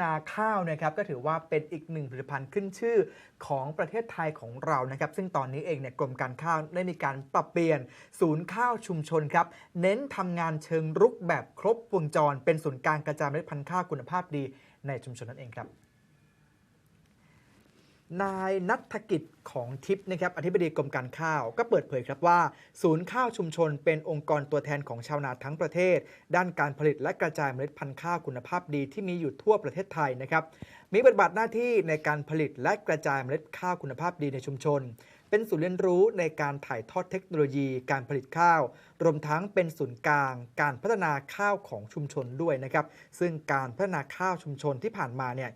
นาข้าวนะครับก็ถือว่าเป็นอีกหนึ่งผลิตภัณฑ์ขึ้นชื่อของประเทศไทยของเรานะครับ ซึ่งตอนนี้เองเนี่ยกรมการข้าวได้มีการปรับเปลี่ยนศูนย์ข้าวชุมชนครับ เน้นทำงานเชิงรุกแบบครบวงจร เป็นศูนย์กลางกระจายเมล็ดพันธุ์ข้าวคุณภาพดีในชุมชนนั่นเองครับ นายนัฐกิจของทิพย์นะครับอธิบดีกรมการข้าวก็เปิดเผยครับว่า ศูนย์ข้าวชุมชนเป็นองค์กรตัวแทนของชาวนาทั้งประเทศ ด้านการผลิตและกระจายเมล็ดพันธุ์ข้าวคุณภาพดีที่มีอยู่ทั่วประเทศไทยนะครับมีบทบาทหน้าที่ในการผลิตและกระจายเมล็ดข้าวคุณภาพดีในชุมชน เป็นศูนย์เรียนรู้ในการถ่ายทอดเทคโนโลยี การผลิตข้าว รวมทั้งเป็นศูนย์กลาง การพัฒนาข้าวของชุมชนด้วยนะครับซึ่งการพัฒนาข้าวชุมชนที่ผ่านมาเนี่ย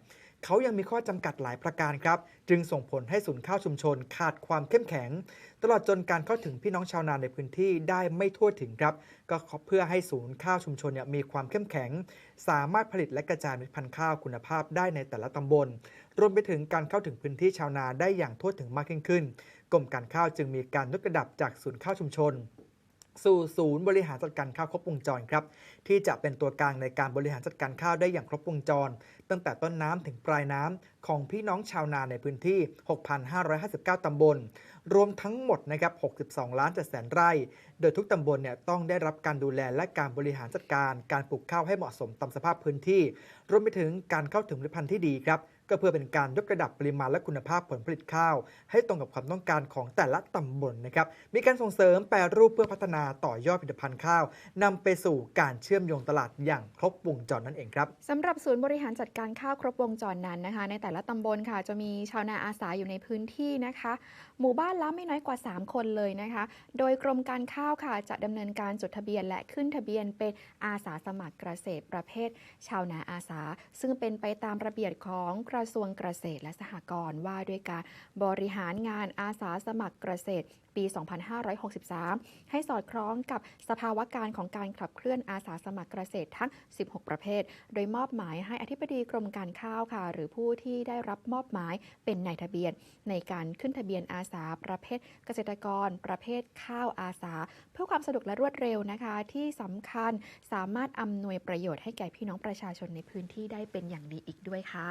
เขายังมีข้อจำกัดหลายประการครับ จึงส่งผลให้ศูนย์ข้าวชุมชนขาดความเข้มแข็ง ตลอดจนการเข้าถึงพี่น้องชาวนาในพื้นที่ได้ไม่ทั่วถึงครับ ก็เพื่อให้ศูนย์ข้าวชุมชนเนี่ยมีความเข้มแข็ง สามารถผลิตและกระจายเมล็ดพันธุ์ข้าวคุณภาพได้ในแต่ละตำบล รวมไปถึงการเข้าถึงพื้นที่ชาวนาได้อย่างทั่วถึงมากยิ่งขึ้น กรมการข้าวจึงมีการยกระดับจากศูนย์ข้าวชุมชน สู่ศูนย์บริหารจัดการข้าวครบวงจรครับที่จะเป็นตัวกลางในการบริหารจัดการข้าวได้อย่างครบวงจร ตั้งแต่ต้นน้ำถึงปลายน้ำของพี่น้องชาวนาในพื้นที่ 6,559 ตำบล รวมทั้งหมดนะครับ 62 ล้าน7แสนไร่ โดยทุกตำบลเนี่ยต้องได้รับการดูแลและการบริหารจัดการ การปลูกข้าวให้เหมาะสมตามสภาพพื้นที่ รวมไปถึงการเข้าถึงผลิตภัณฑ์ที่ดีครับ ก็เพื่อเป็นการยกระดับปริมาณและคุณภาพผลผลิตข้าว ให้ตรงกับความต้องการของแต่ละตำบลนะครับ มีการส่งเสริมแปรรูปเพื่อพัฒนาต่อยอดผลิตภัณฑ์ข้าวนำไปสู่การเชื่อมโยงตลาดอย่างครบวงจรนั่นเองครับสำหรับศูนย์บริหารจัดการข้าวครบวงจรนั้นนะคะ ในแต่ละตำบลค่ะ จะมีชาวนาอาสาอยู่ในพื้นที่นะคะ หมู่บ้านละไม่น้อยกว่า 3 คนเลยนะคะ โดยกรมการข้าวค่ะจะดำเนินการจดทะเบียนและขึ้นทะเบียนเป็นอาสาสมัครเกษตรประเภท ชาวนาอาสา ซึ่งเป็นไปตามระเบียบของกระระทรวงเกษตรและสหกรณ์ว่าด้วยการบริหารงานอาสาสมัครเกษตร ปี 2563 ให้สอดคล้องกับสภาวะการของการขับเคลื่อนอาสาสมัครเกษตรทั้ง 16 ประเภท โดยมอบหมายให้อธิบดีกรมการข้าวค่ะ หรือผู้ที่ได้รับมอบหมายเป็นนายทะเบียน ในการขึ้นทะเบียนอาสาประเภทเกษตรกร ประเภทข้าวอาสา เพื่อความสะดวกและรวดเร็วนะคะ ที่สำคัญสามารถอำนวยประโยชน์ให้แก่พี่น้องประชาชนในพื้นที่ได้เป็นอย่างดีอีกด้วยค่ะ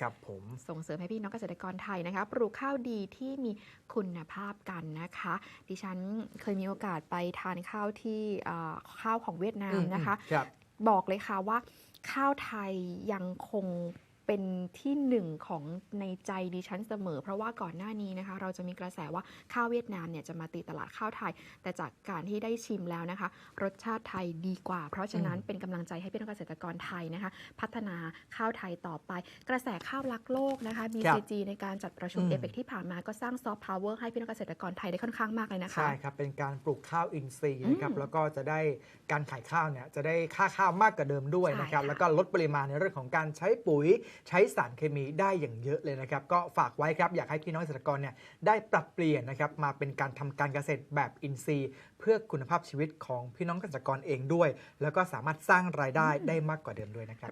ครับผมส่งเสริมให้พี่น้องเกษตรกรไทยนะคะ ปลูกข้าวดีที่มีคุณภาพกันนะคะ ดิฉันเคยมีโอกาสไปทานข้าวที่เอ่อข้าวของเวียดนามนะคะครับบอกเลยค่ะว่าข้าวไทยยังคง เป็นที่หนึ่งของในใจดิฉันเสมอ เพราะว่าก่อนหน้านี้นะคะ เราจะมีกระแสว่าข้าวเวียดนามเนี่ยจะมาตีตลาดข้าวไทย แต่จากการที่ได้ชิมแล้วนะคะ รสชาติไทยดีกว่า เพราะฉะนั้นอืมเป็นกำลังใจให้พี่น้องเกษตรกรไทยนะคะ พัฒนาข้าวไทยต่อไป กระแสข้าวรักโลกนะคะ BCG ในการจัดประชุมอืมเอเปกที่ผ่านมาก็สร้างซอฟต์พาวเวอร์ให้พี่น้องเกษตรกรไทยได้ค่อนข้างมากเลยนะคะใช่ครับเป็นการปลูกข้าวอินทรีย์นะครับอืมแล้วก็จะได้การขายข้าวเนี่ยจะได้ค่าข้าวมากกว่าเดิมด้วยนะครับใช่ค่ะแล้วก็ลดปริมาณในเรื่องของการใช้ปุ๋ยใช้สารเคมีได้อย่างเยอะเลยนะครับ ก็ฝากไว้ครับ อยากให้พี่น้องเกษตรกรเนี่ยได้ปรับเปลี่ยนนะครับมาเป็นการทำการเกษตรแบบอินทรีย์ เพื่อคุณภาพชีวิตของพี่น้องเกษตรกรเองด้วย แล้วก็สามารถสร้างรายได้ได้มากกว่าเดิมด้วยนะครับ